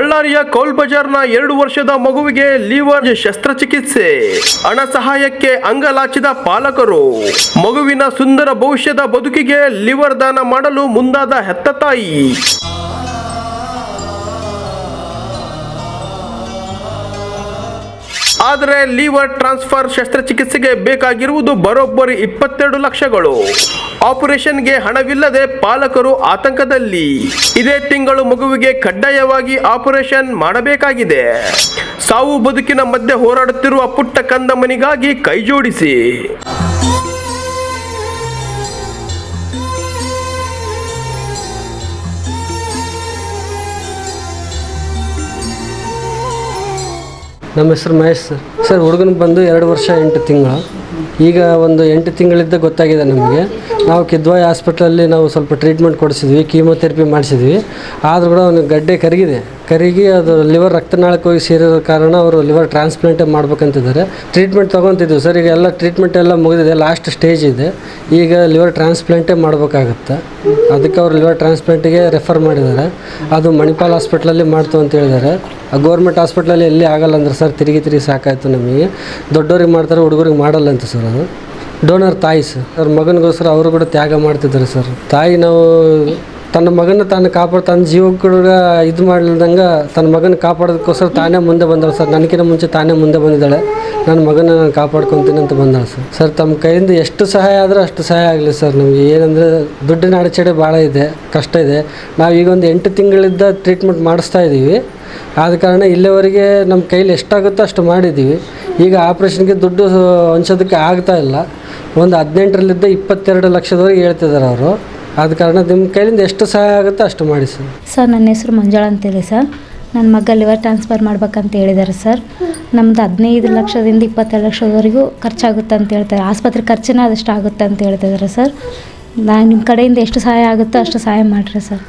ಬಳ್ಳಾರಿಯ ಕೌಲ್ ಬಜಾರ್ನ ಎರಡು ವರ್ಷದ ಮಗುವಿಗೆ ಲಿವರ್ ಶಸ್ತ್ರಚಿಕಿತ್ಸೆ. ಹಣ ಸಹಾಯಕ್ಕೆ ಅಂಗಲಾಚಿದ ಪಾಲಕರು. ಮಗುವಿನ ಸುಂದರ ಭವಿಷ್ಯದ ಬದುಕಿಗೆ ಲಿವರ್ ದಾನ ಮಾಡಲು ಮುಂದಾದ ಹೆತ್ತ ತಾಯಿ. ಆದರೆ ಲಿವರ್ ಟ್ರಾನ್ಸ್ಫರ್ ಶಸ್ತ್ರಚಿಕಿತ್ಸೆಗೆ ಬೇಕಾಗಿರುವುದು ಬರೋಬ್ಬರಿ ಇಪ್ಪತ್ತೆರಡು ಲಕ್ಷಗಳು. ಆಪರೇಷನ್ಗೆ ಹಣವಿಲ್ಲದೆ ಪಾಲಕರು ಆತಂಕದಲ್ಲಿ. ಇದೇ ತಿಂಗಳು ಮಗುವಿಗೆ ಕಡ್ಡಾಯವಾಗಿ ಆಪರೇಷನ್ ಮಾಡಬೇಕಾಗಿದೆ. ಸಾವು ಬದುಕಿನ ಮಧ್ಯೆ ಹೋರಾಡುತ್ತಿರುವ ಪುಟ್ಟ ಕಂದಮ್ಮನಿಗಾಗಿ ಕೈಜೋಡಿಸಿ. ನಮ್ಮ ಹೆಸರು ಮಹೇಶ್ ಸರ್. ಸರ್, ಹುಡುಗನ ಬಂದು ಎರಡು ವರ್ಷ, ಎಂಟು ತಿಂಗಳು. ಈಗ ಒಂದು ಎಂಟು ತಿಂಗಳಿದ್ದ ಗೊತ್ತಾಗಿದೆ ನಮಗೆ. ನಾವು ಕಿದ್ವಾಯಿ ಹಾಸ್ಪಿಟ್ಲಲ್ಲಿ ನಾವು ಸ್ವಲ್ಪ ಟ್ರೀಟ್ಮೆಂಟ್ ಕೊಡಿಸಿದ್ವಿ, ಕೀಮೋಥೆರಪಿ ಮಾಡಿಸಿದ್ವಿ. ಆದರೂ ಕೂಡ ಅವನಿಗೆ ಗಡ್ಡೆ ಕರಗಿದೆ. ಕರಗಿ ಅದು ಲಿವರ್ ರಕ್ತನಾಳಕ್ಕೆ ಹೋಗಿ ಸೇರಿರೋ ಕಾರಣ ಅವರು ಲಿವರ್ ಟ್ರಾನ್ಸ್ಪ್ಲಾಂಟೇ ಮಾಡ್ಬೇಕಂತಿದ್ದಾರೆ. ಟ್ರೀಟ್ಮೆಂಟ್ ತೊಗೊತಿದ್ವಿ ಸರ್. ಈಗ ಎಲ್ಲ ಟ್ರೀಟ್ಮೆಂಟ್ ಎಲ್ಲ ಮುಗಿದಿದೆ. ಲಾಸ್ಟ್ ಸ್ಟೇಜ್ ಇದೆ. ಈಗ ಲಿವರ್ ಟ್ರಾನ್ಸ್ಪ್ಲಾಂಟೇ ಮಾಡಬೇಕಾಗತ್ತೆ. ಅದಕ್ಕೆ ಅವರು ಲಿವರ್ ಟ್ರಾನ್ಸ್ಪ್ಲಾಂಟಿಗೆ ರೆಫರ್ ಮಾಡಿದ್ದಾರೆ. ಅದು ಮಣಿಪಾಲ್ ಹಾಸ್ಪಿಟ್ಲಲ್ಲಿ ಮಾಡ್ತು ಅಂತ ಹೇಳಿದ್ದಾರೆ. ಗೌರ್ಮೆಂಟ್ ಹಾಸ್ಪಿಟ್ಲಲ್ಲಿ ಎಲ್ಲಿ ಆಗಲ್ಲ ಅಂದ್ರೆ ಸರ್, ತಿರುಗಿ ತಿರುಗಿ ಸಾಕಾಯಿತು ನಮಗೆ. ದೊಡ್ಡವ್ರಿಗೆ ಮಾಡ್ತಾರೆ, ಹುಡುಗರಿಗೆ ಮಾಡಲ್ಲ ಅಂತ ಸರ್ ಅದು. ಡೋನರ್ ತಾಯಿ ಸರ್, ಅವ್ರ ಮಗನಿಗೋಸ್ಕರ ಅವರು ಕೂಡ ತ್ಯಾಗ ಮಾಡ್ತಿದ್ದಾರೆ ಸರ್. ತಾಯಿ ನಾವು ತನ್ನ ಮಗನ ತಾನು ಕಾಪಾಡ, ತನ್ನ ಜೀವಕ್ಕೆ ಇದು ಮಾಡ್ಲಿಲ್ದಂಗೆ ತನ್ನ ಮಗನ ಕಾಪಾಡೋದಕ್ಕೋಸ್ಕರ ತಾನೇ ಮುಂದೆ ಬಂದಳು ಸರ್. ನನಗಿಂತ ಮುಂಚೆ ತಾನೇ ಮುಂದೆ ಬಂದಿದ್ದಾಳೆ. ನನ್ನ ಮಗನ ನಾನು ಕಾಪಾಡ್ಕೊತೀನಿ ಅಂತ ಬಂದಾಳೆ ಸರ್. ಸರ್, ತಮ್ಮ ಕೈಯಿಂದ ಎಷ್ಟು ಸಹಾಯ ಆದರೂ ಅಷ್ಟು ಸಹಾಯ ಆಗಲಿ ಸರ್ ನಮಗೆ. ಏನಂದರೆ ದುಡ್ಡಿನ ಅಡಚಣೆ ಭಾಳ ಇದೆ, ಕಷ್ಟ ಇದೆ. ನಾವು ಒಂದು ಎಂಟು ತಿಂಗಳಿಂದ ಟ್ರೀಟ್ಮೆಂಟ್ ಮಾಡಿಸ್ತಾ ಇದ್ದೀವಿ ಆದ ಕಾರಣ ಇಲ್ಲಿವರೆಗೆ ನಮ್ಮ ಕೈಲಿ ಎಷ್ಟಾಗುತ್ತೋ ಅಷ್ಟು ಮಾಡಿದ್ದೀವಿ. ಈಗ ಆಪ್ರೇಷನ್ಗೆ ದುಡ್ಡು ಹೊಂಚೋದಕ್ಕೆ ಆಗ್ತಾ ಇಲ್ಲ. ಒಂದು ಹದಿನೆಂಟರಲ್ಲಿದ್ದ ಇಪ್ಪತ್ತೆರಡು ಲಕ್ಷದವರೆಗೆ ಹೇಳ್ತಿದ್ದಾರೆ ಅವರು. ಆದ ಕಾರಣ ನಿಮ್ಮ ಕೈಲಿಂದ ಎಷ್ಟು ಸಹಾಯ ಆಗುತ್ತೋ ಅಷ್ಟು ಮಾಡಿ ಸರ್. ಸರ್, ನನ್ನ ಹೆಸರು ಮಂಜಳ ಅಂತೇಳಿ ಸರ್. ನನ್ನ ಮಗ ಲಿವರ್ ಟ್ರಾನ್ಸ್ಫರ್ ಮಾಡ್ಬೇಕಂತ ಹೇಳಿದ್ದಾರೆ ಸರ್. ನಮ್ದು ಹದಿನೈದು ಲಕ್ಷದಿಂದ ಇಪ್ಪತ್ತೆರಡು ಲಕ್ಷದವರೆಗೂ ಖರ್ಚಾಗುತ್ತೆ ಅಂತ ಹೇಳ್ತಾರೆ. ಆಸ್ಪತ್ರೆ ಖರ್ಚಿನ ಅದಷ್ಟು ಆಗುತ್ತೆ ಅಂತ ಹೇಳ್ತಿದ್ದಾರೆ ಸರ್. ನಾನು ನಿಮ್ಮ ಕಡೆಯಿಂದ ಎಷ್ಟು ಸಹಾಯ ಆಗುತ್ತೋ ಅಷ್ಟು ಸಹಾಯ ಮಾಡಿರಿ ಸರ್.